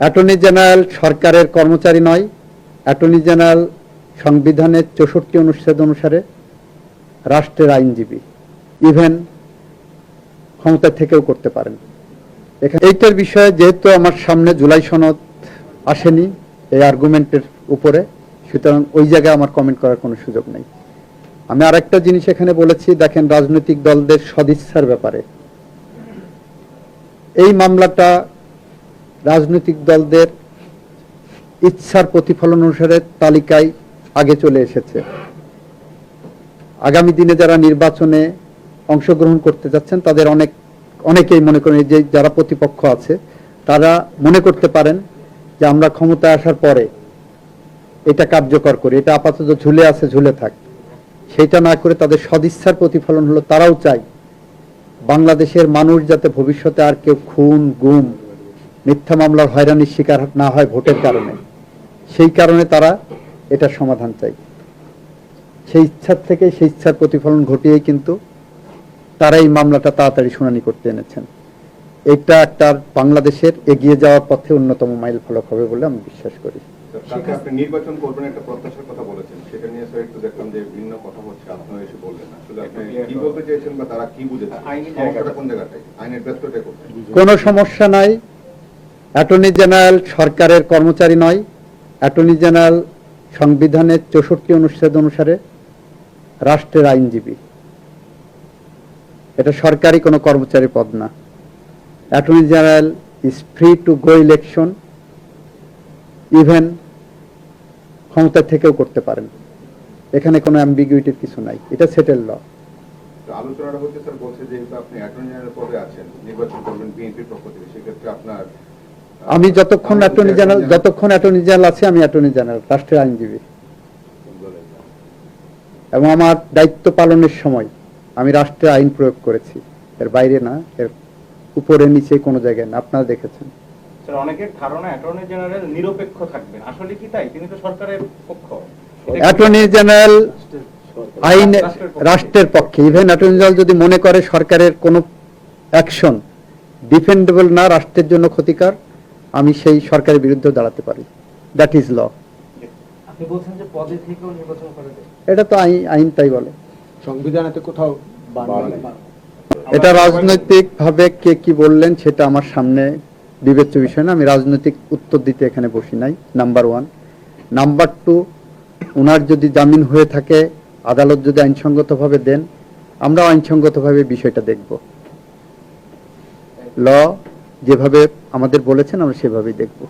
Attorney general সরকারের কর্মচারী নয়, অ্যাটর্নি জেনারেল সংবিধানের চৌষট্টি অনুচ্ছেদ অনুসারে রাষ্ট্রের আইনজীবী, ইভেন ক্ষমতা থেকেও করতে পারেন। এখানে এইটার বিষয়ে যেহেতু আমার সামনে জুলাই সনদ আসেনি এই আর্গুমেন্টের উপরে, সুতরাং ওই জায়গায় আমার কমেন্ট করার কোনো সুযোগ নেই। আমি আরেকটা জিনিস এখানে বলেছি, দেখেন রাজনৈতিক দলদের সদিচ্ছার ব্যাপারে। এই মামলাটা রাজনৈতিক দলদের ইচ্ছার প্রতিফলন অনুসারে তালিকায় আগে চলে এসেছে। আগামী দিনে যারা নির্বাচনে অংশগ্রহণ করতে যাচ্ছেন, তাদের অনেক, অনেকেই মনে করেন যে যারা প্রতিপক্ষ আছে, তারা মনে করতে পারেন যে আমরা ক্ষমতায় আসার পরে এটা কার্যকর করি, এটা আপাতত ঝুলে আছে, ঝুলে থাক। সেটা না করে তাদের সদিচ্ছার প্রতিফলন হলো, তারাও চায় বাংলাদেশের মানুষ যাতে ভবিষ্যতে আর কেউ খুন, গুম মিথ্যা মামলার হয়রানির শিকার না হয় ভোটের কারণে। সেই কারণে তারা এটা সমাধান চাই সেই ইচ্ছার থেকে সেই ইচ্ছার প্রতিফলন ঘটিয়েই কিন্তু তারা এই মামলাটা তাড়াতাড়ি শুনানি করতে এনেছেন। এটা একটা বাংলাদেশের এগিয়ে যাওয়ার পথে অন্যতম মাইল ফলক হবে বলে আমি বিশ্বাস করি। নির্বাচন করবেন একটা প্রত্যাশার কথা বলেছেন। সেটা নিয়ে স্যার একটু দেখলাম যে ভিন্ন কথা হচ্ছে আপনারা এসে বললেন। আসলে আপনি কি বলতে চেয়েছেন বা তারা কি বুঝেছে? সমস্যাটা কোন জায়গাটায় আইনের ব্যস্তটা কোথায় কোনো সমস্যা নাই। অ্যাটর্নি জেনারেল সরকারের কর্মচারী নয়, অ্যাটর্নি জেনারেল সংবিধানের চৌষট্টি অনুচ্ছেদ অনুসারে রাষ্ট্রের আইনজীবী। এটা সরকারি কোনো কর্মচারী পদ না। Attorney general is free to go election even ক্ষমতা থেকেও করতে পারেন। এখানে কোনো অ্যাম্বিগুইটির কিছু নাই। এটা সেটেল ল আলোচনাটা হচ্ছে, স্যার, বলছে যেহেতু আপনি অ্যাটর্নি জেনারেল পদে আছেন, নির্বাচন করবেন, বিএনপির পক্ষ থেকে, সেক্ষেত্রে আপনার আমি যতক্ষণ অ্যাটর্নি জেনারেল যতক্ষণ অ্যাটর্নি জেনারেল আছে আমি অ্যাটর্নি জেনারেল রাষ্ট্রের আইনজীবী। এবং আমার দায়িত্ব পালনের সময় আমি রাষ্ট্রের আইন প্রয়োগ করেছি। এর বাইরে না এর উপরে নিচে কোনো জায়গায় না। আপনারা দেখেছেন। স্যার অনেকের ধারণা অ্যাটর্নি জেনারেল নিরপেক্ষ থাকবেন। আসলে কি তাই? তিনি তো সরকারের পক্ষ। অ্যাটর্নি জেনারেল আইন রাষ্ট্রের পক্ষে। ইভেন অ্যাটর্নি জেনারেল যদি মনে করে সরকারের কোনো অ্যাকশন ডিফেন্ডেবল না রাষ্ট্রের জন্য ক্ষতিকর আমি সেই সরকারের বিরুদ্ধে দাঁড়াতে পারি। দ্যাট ইজ ল আপনি বলছেন যে পদে থেকেও নির্বাচন করা যায়। এটা তো আইন আইন তাই বলে। সংবিধানেতে কোথাও এটা রাজনৈতিক ভাবে কে কি বললেন সেটা আমার সামনে বিবেচ্য বিষয় না। আমি রাজনৈতিক উত্তর দিতে এখানে বসি নাই। নাম্বার ওয়ান নাম্বার টু ওনার যদি জামিন হয়ে থাকে আদালত যদি আইনসঙ্গতভাবে দেন আমরা আইনসঙ্গতভাবে বিষয়টা দেখব। ল যেভাবে আমাদের বলেছেন আমরা সেভাবেই দেখব।